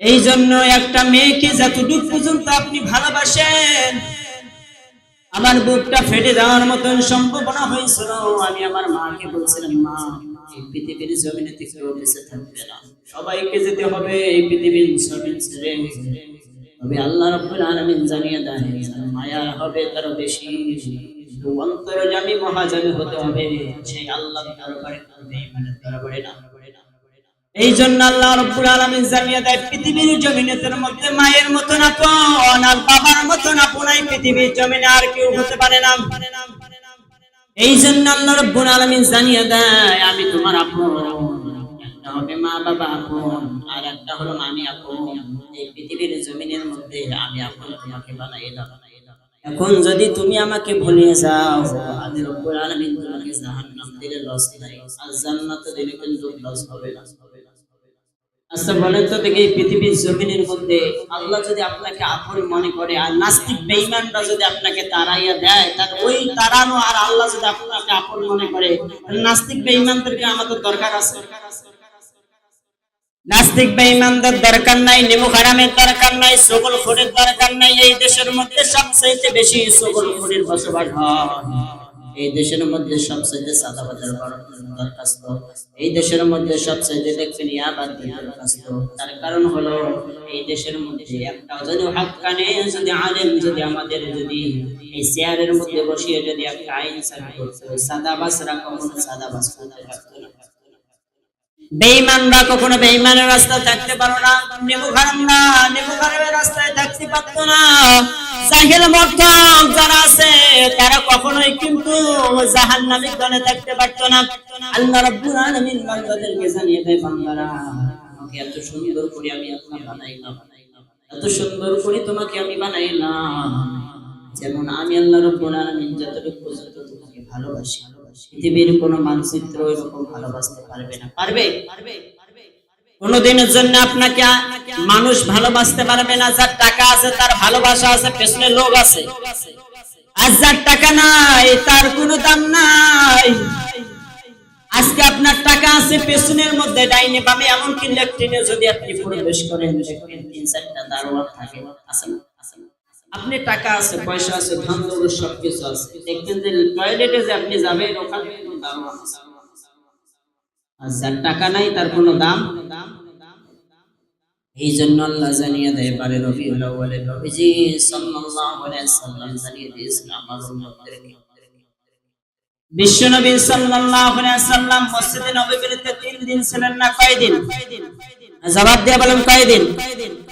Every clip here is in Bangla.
এই জন্য একটা মেয়েকে যতটুক পর্যন্ত আপনি ভালোবাসেন, আমার বুকটা ফেটে যাওয়ার মতন সম্ভাবনা হয়েছিল। আমি আমার মাকে বলছিলাম, মা, এই পৃথিবীর বেঁচে থাকবে না। সবাইকে যেতে হবে এই পৃথিবীর জমিন ছেড়ে। আল্লাহ আলামিন জানিয়ে দেন যার মায়া হবে তার বেশি। অন্তরজামী হতে হবে, সেই আল্লাহ করবে ইমানের না এই জন্য আল্লাহ রব্বুল আলামিন দেয়, পৃথিবীর জমিনের মধ্যে মায়ের আর বাবার পৃথিবীর জমিনে আর কেউ হতে পারে না। এই জন্য আল্লাহ রব্বুল আলামিন জানিয়ে দেয়, আমি তোমার আপন। একটা হবে মা বাবা আপন, আর একটা হলো আমি আপন। এই পৃথিবীর জমিনের মধ্যে আমি আপন, তোমাকে বানাইলাম এখন যদি তুমি আমাকে ভুলে যাও রব্বুল আলামিন তোমাকে জাহান্নাম দিলে লস নাই। আর জান্নাত দিলে কিন্তু লস হবে না। আচ্ছা বলেন তো দেখি পৃথিবীর জমিনের মধ্যে আল্লাহ যদি আপনাকে আপন মনে করে, আর নাস্তিক বেঈমানরা যদি আপনাকে তাড়াইয়া দেয় তাহলে ওই তাড়ানো আর আল্লাহ যদি আপনাকে আপন মনে করে নাস্তিক বেঈমানদেরকে আমাদের দরকার আছে। নাস্তিক বেঈমানদের দরকার নাই, নেমু খারামের দরকার নাই সকল খোরের দরকার নাই। এই দেশের মধ্যে সবচেয়ে বেশি সকল খোরের বসবাস হয়। এই দেশের মধ্যে সবচেয়ে সাদাবাজার দরখাস্ত। এই দেশের মধ্যে সবচেয়ে দেখবেন ইয়াবাদের দরখাস্ত। তার কারণ হলো, এই দেশের মধ্যে একটা যদি হাক্কানে যদি আলেম, যদি আমাদের যদি এই চেয়ারের মধ্যে বসিয়ে যদি একটা আইন চালু করতো সাদাবাসরা কখনো সাদাবাস করতে পারতো না। বেঈমানরা কখনো বেঈমানের রাস্তায় থাকতে পারো না। নেবু খারামরা নেবু খারামের রাস্তায় থাকতে পারতো না। যারা তারা পারতো না। এত সুন্দর করে আমি এত সুন্দর করে তোমাকে আমি যেমন আমি আল্লাহ রাব্বুল আলামিন যতটুকু পর্যন্ত তোমাকে ভালোবাসি। পৃথিবীর কোনো মানচিত্র এরকম ভালোবাসতে পারবে না। পারবে? কোনদিনের জন্য আপনাকে মানুষ ভালোবাসতে পারবে না। যার টাকা আছে, তার ভালোবাসা আছে, পেছনে লোক আছে। আর যার টাকা নাই, তার কোনো দাম নাই। আজকে আপনার টাকা আছে, পেছনের মধ্যে ডাইনে বামে এমনকি লেফটিনে যদি আপনি প্রবেশ করেন তিন চারটা দারোয়ান থাকে। আছে না? আপনি টাকা আছে, পয়সা আছে, ধন দৌলত সবকিছু আছে। দেখবেন যে টয়লেটে যে আপনি যাবেন, ওখানে কিন্তু দারোয়ান আছে। যার টাকা নাই, তার কোনো দাম এই জন্য আল্লাহ জানিয়ে দেয়, পারে আলাইহি সাল্লাম বিশ্বনবী সাল্লাল্লাহু আলাইহি সাল্লাম মসজিদে নববীতে তিন দিন ছিলেন না জবাব দিয়ে বলেন কয় দিন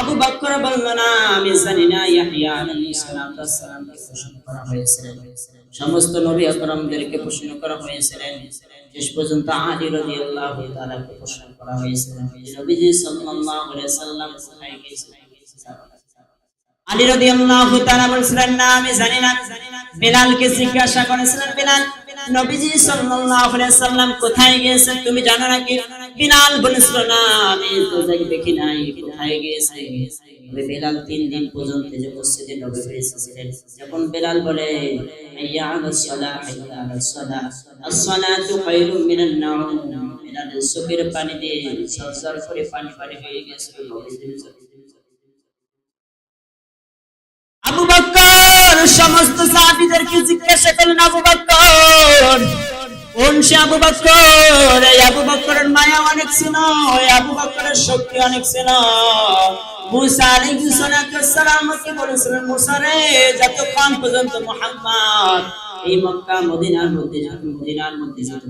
আবু বকর বলল আমি জানি না। ইয়াহইয়া আলাইহিস সালাতু প্রশ্ন করা হয়েছিল সমস্ত নবী আকরামদেরকে প্রশ্ন করা হয়েছিল শেষ পর্যন্ত আলী রাদিয়াল্লাহু তাআলাকে প্রশ্ন করা হয়েছিল নবীজি সাল্লাল্লাহু আলাইহি সাল্লাম কোথায় গিয়েছিলেন? আলী রাদিয়াল্লাহু তাআলা বলেছিলেন, না, আমি জানি না। বেলালকে জিজ্ঞাসা করেছিলেন, বেলাল, নবীজি সাল্লাল্লাহু আলাইহি সাল্লাম কোথায় গিয়েছেন? তুমি জানো নাকি? বিলাল বলেছিল, না, আমি তো দেখি নাই, কোথায় গিয়েছে? তিন দিন পর্যন্ত যে পানি দিয়ে সরসর করে পানি পানি হয়ে গেছিল আবু বকর সমস্ত সাহাবীদেরকে জিজ্ঞাসা করলেন, আবু বকর আবু আবু মায়া অনেক শক্তি অনেক কে মুসা রে পর্যন্ত মুহাম্মদ মক্কা, মদিনার মদিনার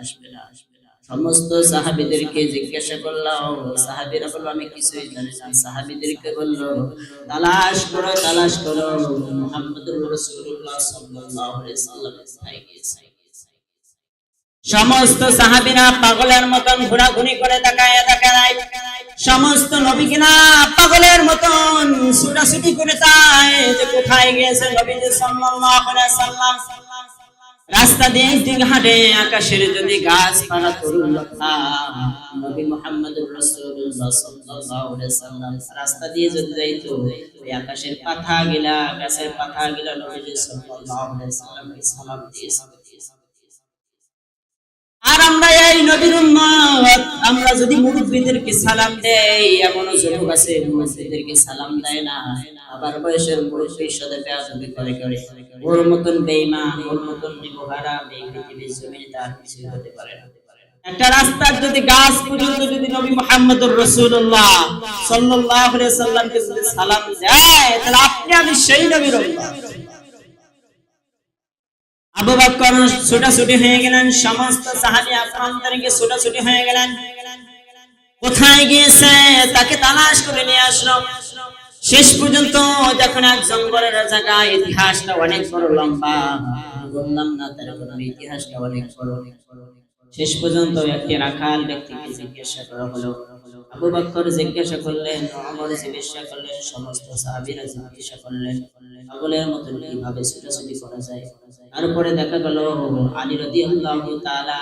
আসবে না আসবে না। সমস্ত সাহাবিদেরকে জিজ্ঞাসা করলাম, সাহাবিরা বলল, আমি কিছুই জানি না। সাহাবিদেরকে বলল, তালাশ করো তালাশ করো। মুহাম্মদুর রাসূলুল্লাহ সাল্লাল্লাহু সমস্ত সাহাবীরা পাগলের মতন ঘোরাঘুরি করে তাকায় তাকায় সমস্ত নবী কিনা পাগলের মতন ছুটাছুটি করে তাই যে কোথায় গিয়েছে নবীজি সাল্লাল্লাহু আলাইহি সাল্লাম। রাস্তা দিয়ে দিক হাঁটে আকাশের যদি গাছ নবী আলাইহি সাল্লাম। রাস্তা দিয়ে যদি যাইতো আকাশের আর আমরা এই নবীর উম্মত। আমরা যদি মুরব্বীদেরকে সালাম দেই এমন যুবক আছে, মুরব্বীদেরকে সালাম দেয় না। আবার বয়সের মুরব্বীর সাথে বেয়াদবি করে করে ওর মতন বেঈমান, ওর মতন নিবহারা এই জমিনে তার কিছু হতে পারে না। একটা রাস্তার যদি গাছ পর্যন্ত যদি নবী মুহাম্মদুর রাসূলুল্লাহ সাল্লাল্লাহু আলাইহি সাল্লামকে যদি সালাম দেয়, তাহলে আপনি আমি সেই নবীর আবু বকর ছোটাছুটি হয়ে গেলেন, সমস্ত সাহাবী ছোটাছুটি হয়ে গেলেন। কোথায় গিয়েছে? তাকে তালাশ করে নিয়ে আসলো। শেষ পর্যন্ত যখন এক জঙ্গলের জায়গায় ইতিহাসটা অনেক বড় লম্বা বললাম, না, তার ইতিহাসটা অনেক বড়। শেষ পর্যন্ত একটি রাখাল ব্যক্তিকে জিজ্ঞাসা করা হলো আবু বকর জিজ্ঞাসা করলেন, ওমর জিজ্ঞাসা করলেন, সমস্ত সাহাবীরা জিজ্ঞাসা করলেন, পাগলের কীভাবে ছুটাছুটি করা যায়? তারপরে দেখা গেল, আলী রাদিয়াল্লাহু তাআলা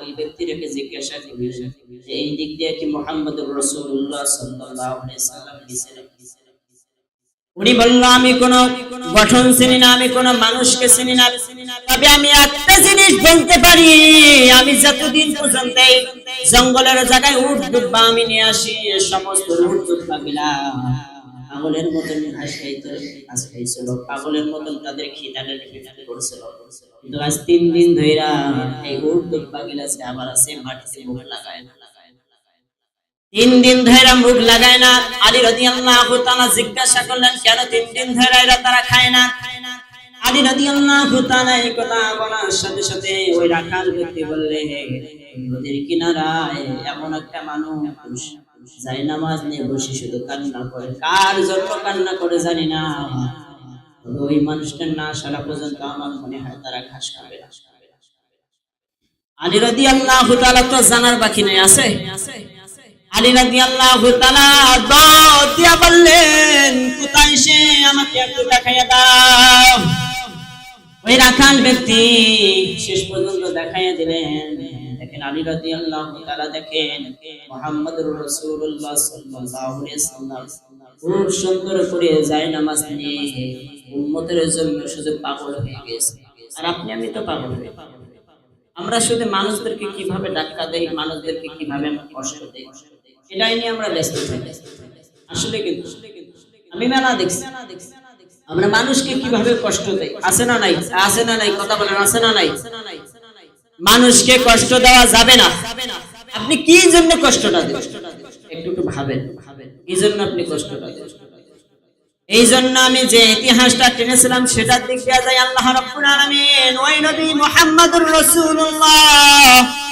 ওই ব্যক্তিটাকে জিজ্ঞাসা করলেন এই দিক দিয়ে কি মোহাম্মদ রসুল্লাহ আলাইহি সাল্লাম গেছেন উনি বলল, আমি কোন গঠন চিনি না, আমি কোন মানুষকে চিনি না। তবে আমি একটা জিনিস বলতে পারি। আমি যতদিন পর্যন্ত জঙ্গলের জায়গায় উঠ দুব্বা আমি নিয়ে আসি সমস্ত উঠ দুব্বা গিলা পাগলের মতন খাইছিল পাগলের মতন তাদের খিদানের খিদানে করছিল কিন্তু আজ তিন দিন ধইরা এই উঠ দুব্বা গিলা সে আবার আছে, মাটিতে মুখ লাগায় না। তিন দিন ধরে মুখ লাগায় না। আলী রাদিয়াল্লাহু তাআলা জিজ্ঞাসা করলেন, কেন তিন দিন ধরে এরা তারা খায় না? আলী রাদিয়াল্লাহু তাআলা এই কথা বলার সাথে সাথে ওই রাখাল ব্যক্তি নদীর কিনারায় এমন একটা মানুষ যাই নামাজ নিয়ে বসে শুধু কান্না করে। কার জন্য কান্না করে জানি না। ওই মানুষটার না সারা পর্যন্ত আমার মনে হয় তারা ঘাস খাবে। আলী রাদিয়াল্লাহু তাআলা তো জানার বাকি নেই, আছে? আলী তাআলা দৌড় দিয়া বললেন, কোথায় সে? আমাকে একটু দেখাইয়া দাও। ওই রাখাল ব্যক্তি শেষ পর্যন্ত দেখাইয়া দিলেন। খুব সুন্দর করে হয়ে গেছে। আর আপনি তো আমরা শুধু মানুষদেরকে কীভাবে ধাক্কা দেই, মানুষদেরকে কীভাবে আমরা কষ্ট দেই? এটাই নিয়ে আমরা ব্যস্ত থাকি। আসলে কিন্তু, আমি মেলা দেখছি। আমরা মানুষকে কীভাবে কষ্ট দেই? আছে না নাই? আছে না নাই? কথা বলেন, আছে না নাই? মানুষকে কষ্ট দেওয়া যাবে না। আপনি কি জন্য কষ্টটা দেন? একটু একটু ভাবেন। এই জন্য আপনি কষ্টটা দেন। এই জন্য আমি যে ইতিহাসটা টেনেছিলাম, সেটার দিক দিয়ে যাই আল্লাহ রাব্বুল আলামিন। ওই নবী মুহাম্মদুর রাসূলুল্লাহ।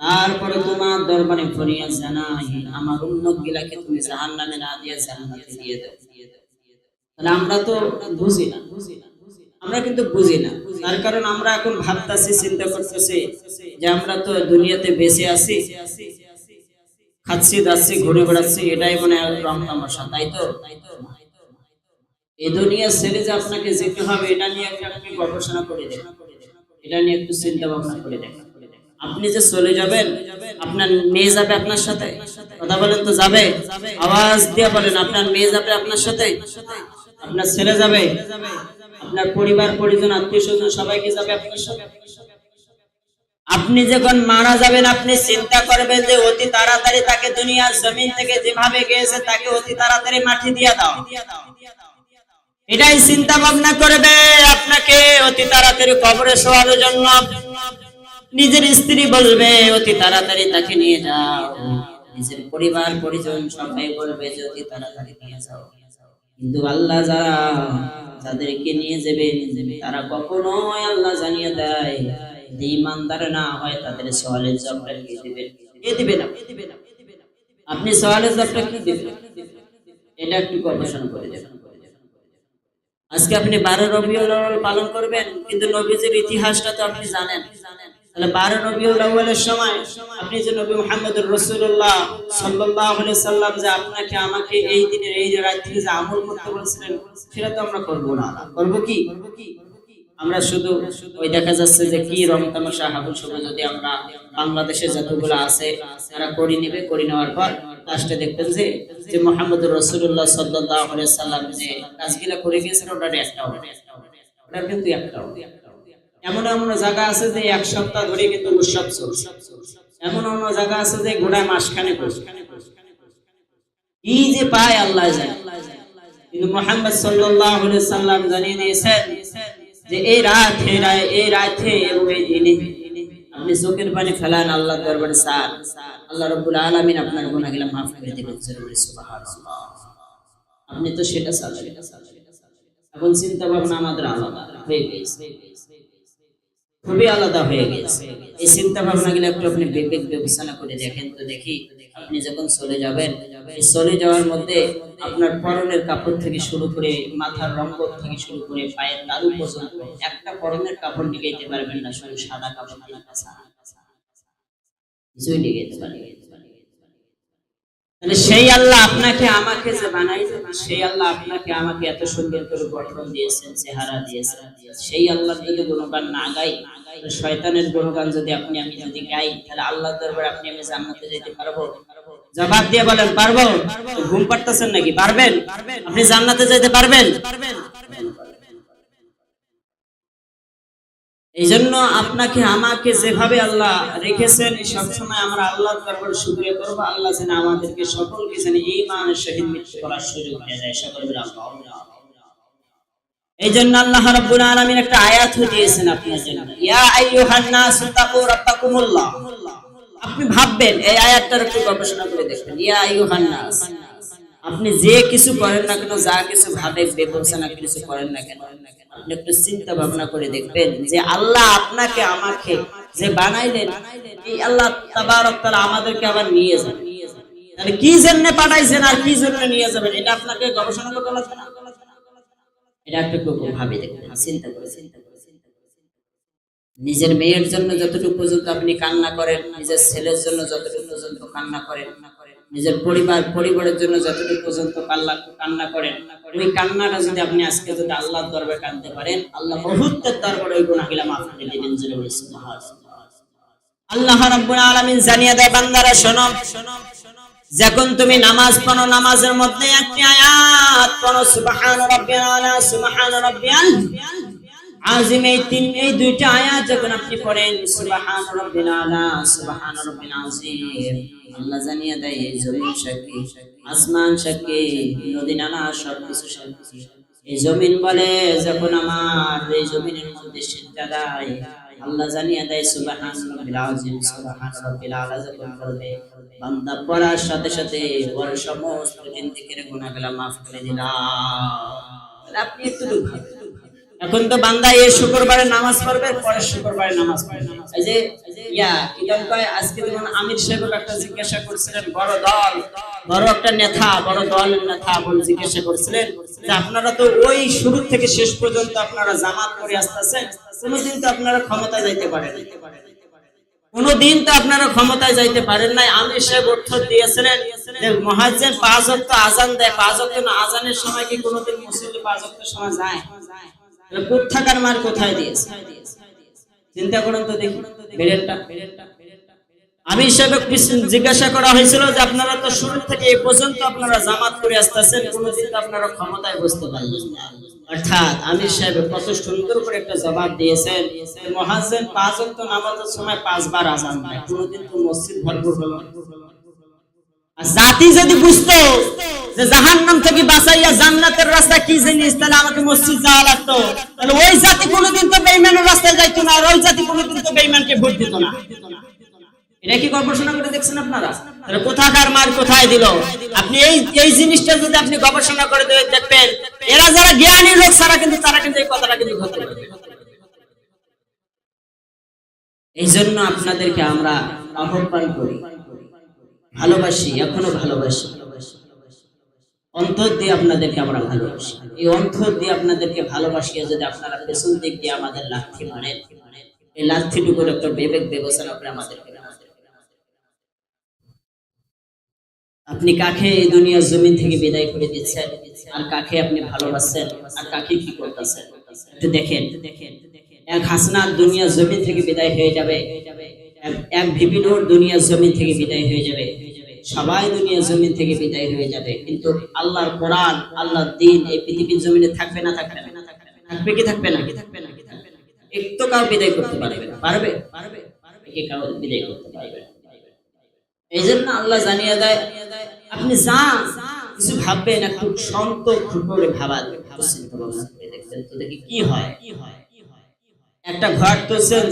তারপরে তোমার দরবারে ফরিয়াদ জানাই, আমার উম্মত গুলাকে তুমি জাহান্নামে না দিয়ে জান্নাতে দিয়ে দাও। তাহলে আমরা তো বুঝি না বুঝি না। আমরা কিন্তু বুঝি না। তার কারণ আমরা এখন ভাবতেছি, চিন্তা করতেছি যে আমরা তো দুনিয়াতে বেঁচে আছি, খাচ্ছি, দাচ্ছি, ঘুরে বেড়াচ্ছি, এটাই মনে রং তামাশা, তাই তো? এই দুনিয়া ছেড়ে যে আপনাকে যেতে হবে, এটা নিয়ে আপনি গবেষণা করে দেখুন। এটা নিয়ে একটু চিন্তা ভাবনা করে দেখুন। আপনি যে চলে যাবেন, আপনার মেয়ে যাবে আপনার সাথে? কথা বলেন তো, যাবে? আওয়াজ দিয়ে বলেন, আপনার মেয়ে যাবে আপনার সাথে? আপনার ছেলে যাবে? আপনার পরিবার, পরিজন আত্মীয় স্বজন সবাইকে যাবে আপনার সাথে আপনি যখন মারা যাবেন, আপনি চিন্তা করবেন যে অতি তাড়াতাড়ি তাকে দুনিয়ার জমিন থেকে যেভাবে গিয়েছে, তাকে অতি তাড়াতাড়ি মাটি দিয়ে দাও। এটাই চিন্তা ভাবনা করবে আপনাকে অতি তাড়াতাড়ি কবরে শোয়ানোর জন্য। নিজের স্ত্রী বলবে, অতি তাড়াতাড়ি তাকে নিয়ে যাও। নিজের পরিবার, পরিজন সবাই বলবে যে, অতি তাড়াতাড়ি নিয়ে যাও। কিন্তু আল্লাহ যারা যাদেরকে নিয়ে যাবে তারা কখনোই আল্লাহ জানিয়ে দেয় যে ইমানদার না হয়, তাদের সওয়ালের জবাব কে দিবে? কে দিবে না? আপনি সওয়ালের জবাবটা কি দিবেন? এটা একটু গবেষণা করে দেখুন। আজকে আপনি বারো রবিউল পালন করবেন, কিন্তু নবীজির ইতিহাসটা তো আপনি জানেন জানেন। তাহলে বারো সময় আপনি যে নবী সাল্লাল্লাহু সাল্লাম যে আপনাকে, আমাকে এই দিনের, এই রাত থেকে যে আমল করতে সেটা তো আমরা করব না। করব কি? আমরা শুধু ওই দেখা যাচ্ছে যে কি হাবুল যদি আমরা বাংলাদেশে যতগুলো আছে, তারা করে নেবে, করে নেওয়ার পর লাস্টে দেখবেন যে যে মোহাম্মদ রসুল্লাহ সাল্লাহ সাল্লাম যে কাজগুলা করে গিয়েছেন ওটার একটা ওটার কিন্তু একটা এমন এমন জায়গা আছে যে এক সপ্তাহ ধরে কিন্তু উৎসব এমন এমন জায়গা আছে যে গোড়ায় মাসখানে কি যে পায় আল্লাহ কিন্তু মোহাম্মদ সাল্লাম জানিয়ে দিয়েছেন যে এই রাত এই রায়, এই এবং এই দিনে আপনি চোখের পানি ফেলান আল্লাহ দরবারে, স্যার। আল্লাহ রব্বুল আলামিন আপনার গুনাহগুলো মাফ করে আপনি তো সেটা এখন চিন্তা ভাবনা আমাদের আলাদা। হয়ে গেছে। খুবই আলাদা হয়ে গেছে। এই চিন্তা ভাবনা গুলো একটু আপনি বিবেক বিবেচনা করে দেখেন তো দেখি, আপনি যখন চলে যাবেন চলে যাওয়ার মধ্যে আপনার পরনের কাপড় থেকে শুরু করে মাথার রঙ থেকে শুরু করে পায়ের তালু পর্যন্ত একটা পরনের কাপড় ডিগাইতে পারবেন না, শুধু সাদা কাপড় কিছুই ডিগাইতে পারবেন সেই আল্লাহ আপনাকে আমাকে যে বানাইছেন সেই আল্লাহ আপনাকে আমাকে এত সুন্দর করে গঠন দিয়েছেন, চেহারা দিয়েছেন। সেই আল্লাহর যদি গুণগান না গাই শয়তানের গুণগান যদি আপনি, আমি যদি গাই, তাহলে আল্লাহর দরবারে আপনি, আমি জান্নাতে যেতে পারব? জবাব দিয়ে বলেন, পারব? ঘুম পারতেছেন নাকি? পারবেন? আপনি জান্নাতে যেতে পারবেন? এই জন্য আপনাকে, আমাকে যেভাবে আল্লাহ রেখেছেন সবসময় আমরা আল্লাহর দরবারে শুকরিয়া করব। আল্লাহ যেন আমাদেরকে সকলকে যেন এই মানের শহীদ মৃত্যু করার সুযোগ দিয়ে যায়। সকল এই জন্য আল্লাহ একটা আয়াত দিয়েছেন আপনার জন্য। আপনি ভাববেন, এই আয়াতটার একটু গবেষণা করে দেখবেন। ইয়া আপনি যে কিছু করেন না কেন, যা কিছু ভাবে বিবেচনা কিছু করেন না কেন? আপনি একটু চিন্তা ভাবনা করে দেখবেন যে আল্লাহ আপনাকে আমাকে যে বানাইলেন, এই আল্লাহ তাবারক আমাদেরকে আবার নিয়ে যান কি জন্য পাঠাইছেন আর কি জন্য নিয়ে যাবেন, এটা আপনাকে গবেষণা করতে না? এটা দেখবেন করে। নিজের মেয়ের জন্য যতটুকু পর্যন্ত আপনি কান্না করেন, নিজের ছেলের জন্য যতটুকু পর্যন্ত কান্না করেন নিজের পরিবার, পরিবারের জন্য যতটুকু পর্যন্ত কান্না কান্না করেন, ওই কান্নাটা যদি আপনি আজকে যদি আল্লাহর দরবারে কাঁদতে পারেন, আল্লাহ মুহূর্তের দরবারে ওই গুনাহগুলা মাফ দিবেন আল্লাহ আলামিন জানিয়ে দেয়, বান্দারা, শোনো। যখন তুমি নামাজ পড়ো, নামাজের মধ্যে একটি আয়াত পড়ো, সুবহান রাব্বিয়াল আলা, সুবহান রাব্বিয়াল। আজিম এই তিন এই দুইটা আয়াত যখন আপনি পড়েন, সুবহান রাব্বিল আলা, সুবহান রাব্বিল আজিম আল্লাহ জানিয়ে দেয়, এই জমিন সাক্ষী, আসমান সাক্ষী, নদী নালা সব কিছু সাক্ষী। এই জমিন বলে, যখন আমার এই জমিনের মধ্যে সিজদায় আল্লাহ জানিয়ে দেয়, সুবহান রাব্বিল আযীম, সুবহান রাব্বিল আলা যখন বলবে, বান্দা পড়ার সাথে সাথে ওর সমস্ত জিন্দেগির গুনাহগুলো maaf করে দিলাম। আপনি একটু ভাবেন। এখন তো বান্দা এই শুক্রবারে নামাজ পড়বে, পরের শুক্রবারে নামাজ পড়বে। এই যে ইয়া কি কয়, আজকে যেমন আমির সাহেব একটা জিজ্ঞাসা করছিলেন, বড় দল, বড় একটা নেতা, বড় দলের নেতা বল জিজ্ঞাসা করছিলেন যে আপনারা তো ওই শুরু থেকে শেষ পর্যন্ত আপনারা জামাত করে আসতেছেন, কোনোদিন তো আপনারা ক্ষমতা যাইতে পারেন কোনদিন তো আপনারা ক্ষমতায় যাইতে পারেন নাই। আমির সাহেব উত্তর দিয়েছিলেন যে মহাজ্জেন পাঁচ ওয়াক্ত আজান দেয়, পাঁচ ওয়াক্ত না আজানের সময় কি কোনোদিন মুসল্লি পাঁচ ওয়াক্ত সময় যায়? তাহলে কোট থাকার মার কোথায় দিয়েছে? চিন্তা করুন তো দেখি। বেরেলটা আমির সাহেব জিজ্ঞাসা করা হয়েছিল যে আপনারা তো শুরু থেকে এই পর্যন্ত আপনারা জামাত করে আসতেছেন, কোনোদিন আপনারা ক্ষমতায় বসতে পারলেন না। অর্থাৎ আমির সাহেব কত সুন্দর করে একটা জবাব দিয়েছেন মহাজেন পাঁচ অক্ত নামাজের সময় পাঁচবার আজান দেয়, কোনোদিন তো মসজিদ ভরপুর হলো জাতি যদি বুঝতো জাহান্নাম থেকে বাঁচাইয়া জান্নাতের রাস্তা কি জিনিস? তাহলে আমাকে মসজিদ যাওয়া লাগতো। তাহলে ওই জাতি কোনোদিন তো বেইমানের রাস্তায় যাইতো না, আর ওই জাতি কোনোদিন তো বেইমানকে ভোট দিত না। আপনি এই এই জিনিসটা যদি আপনি গবেষণা করে দেখবেন, এরা যারা জ্ঞানী লোক কিন্তু, তারা কিন্তু এই কথাটা কিন্তু এই জন্য আপনাদেরকে আমরা আহ্বান করি, ভালোবাসি, এখনও ভালোবাসি। অন্তর দিয়ে আপনাদেরকে আমরা ভালোবাসি। এই অন্তর দিয়ে আপনাদেরকে ভালোবাসিয়ে যদি আপনারা পেছন দিক দিয়ে আমাদের লাথি মারেন, এই লাথিটুকুর একটা বিবেক বিবেচনা করে আমাদেরকে আপনি কাকে এই দুনিয়ার জমিন থেকে বিদায় করে দিচ্ছেন? আর কাকে আপনি ভালোবাসছেন? আর কাকে কি করতেছেন? একটু দেখেন। এক হাসনাত দুনিয়ার জমিন থেকে বিদায় হয়ে যাবে। এক- ভিপিনোর দুনিয়ার জমিন থেকে বিদায় হয়ে যাবে। সবাই দুনিয়ার জমিন থেকে বিদায় হয়ে যাবে। কিন্তু আল্লাহর কোরআন, আল্লাহর দিন এই পৃথিবীর জমিনে থাকবে না থাকবে না, থাকবে কি থাকবে না। কি থাকবে না কি, থাকবে না? একটু কাউ বিদায় করতে পারবে পারবে পারবে? কে কাউ বিদায় করতে পারবে এই জন্য আল্লাহ জানিয়ে দেয়, আপনি কিছু ভাববেন, একটু শান্ত করে করে দেখবেন। কি হয় কি হয়? একটা ঘর তুলছেন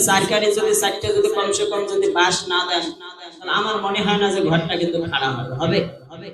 যদি, চারটে যদি কমসে কম যদি বাস না দেন আমার মনে হয় না যে ঘরটা কিন্তু খারাপ হবে। হবে?